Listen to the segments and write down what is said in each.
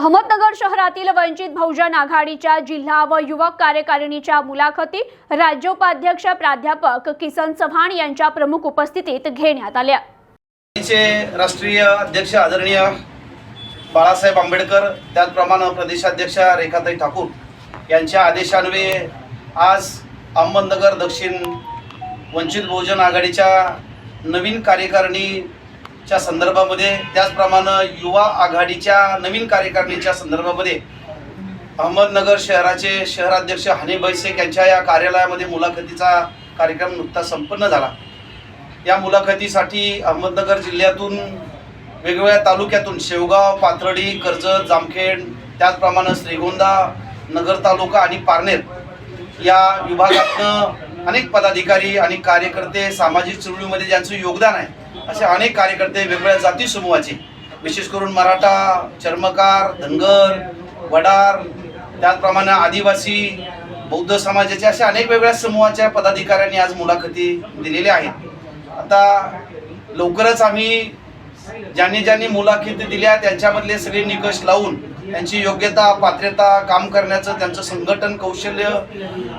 अहमदनगर शहरातील वंचित बहुजन आघाडीच्या जिल्हा व युवक कार्यकारिणीच्या मुलाखती राज्योपाध्यक्ष प्राध्यापक किसन चव्हाण यांच्या प्रमुख उपस्थितीत घेण्यात आल्या. राष्ट्रीय अध्यक्ष आदरणीय बाळासाहेब आंबेडकर त्याचप्रमाणे प्रदेशाध्यक्ष रेखाताई ठाकूर यांच्या आदेशान्वये आज अहमदनगर दक्षिण वंचित बहुजन आघाडीच्या नवीन कार्यकारिणी च्या संदर्भामध्ये त्याचप्रमाणे युवा आघाडीच्या नवीन कार्यकारिणीच्या संदर्भामध्ये अहमदनगर शहराचे शहराध्यक्ष हनीभाई शेख यांच्या या कार्यालयामध्ये मुलाखतीचा कार्यक्रम नुकताच संपन्न झाला. या मुलाखतीसाठी अहमदनगर जिल्ह्यातून वेगवेगळ्या तालुक्यातून शेवगाव पाथर्डी कर्जत जामखेड त्याचप्रमाणे श्रीगोंदा नगर तालुका आणि पारनेर या विभागातनं अनेक पदाधिकारी आणि कार्यकर्ते सामाजिक चळवळीमध्ये ज्यांचं योगदान आहे असे अनेक कार्यकर्ते वेगवेगळ्या जाती समूहाचे. विशेष करून मराठा चर्मकार धनगर वडार त्याचप्रमाणे आदिवासी बौद्ध समाजाचे अशा अनेक वेगवेगळ्या समूहाच्या पदाधिकाऱ्यांनी आज मुलाखती दिलेल्या आहेत. आता लवकरच आम्ही ज्यांनी ज्यांनी मुलाखती दिल्या त्यांच्यामधले सगळे निकष लावून त्यांची योग्यता पात्रता काम करण्याचं त्यांचं संघटन कौशल्य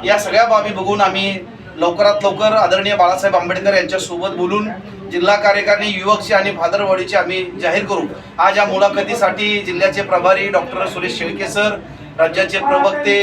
या सगळ्या बाबी बघून आम्ही लवकरात लवकर आदरणीय बाळासाहेब आंबेडकर यांच्यासोबत बोलून जिल्हा कार्यकारिणी युवकची आणि भादरवाडीची आम्ही जाहीर करू. आज या मुलाखतीसाठी जिल्ह्याचे प्रभारी डॉक्टर सुरेश शेळके सर राज्याचे प्रवक्ते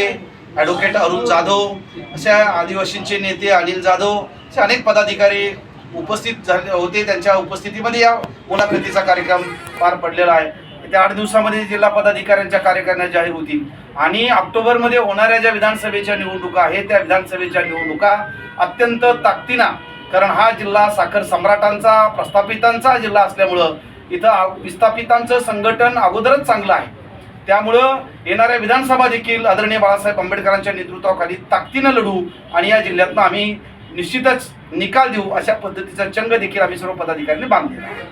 ॲडव्होकेट अरुण जाधव अशा आदिवासींचे नेते अनिल जाधव असे अनेक पदाधिकारी उपस्थित झाले होते. त्यांच्या उपस्थितीमध्ये या मुलाखतीचा कार्यक्रम पार पडलेला आहे. त्या आठ दिवसामध्ये जिल्हा पदाधिकाऱ्यांच्या कार्यकारणा जाहीर होतील. आणि ऑक्टोबरमध्ये होणाऱ्या ज्या विधानसभेच्या निवडणुका आहेत त्या विधानसभेच्या निवडणुका अत्यंत ताकदीनं कारण हा जिल्हा साखर सम्राटांचा प्रस्थापितांचा जिल्हा असल्यामुळं इथं आ- विस्थापितांचं संघटन अगोदरच चांगलं आहे. त्यामुळं येणाऱ्या विधानसभा देखील आदरणीय बाळासाहेब आंबेडकरांच्या नेतृत्वाखाली ताकदीनं लढू आणि या जिल्ह्यातनं आम्ही निश्चितच निकाल देऊ अशा पद्धतीचा चंग देखील आम्ही सर्व पदाधिकाऱ्यांनी बांधलेला आहे.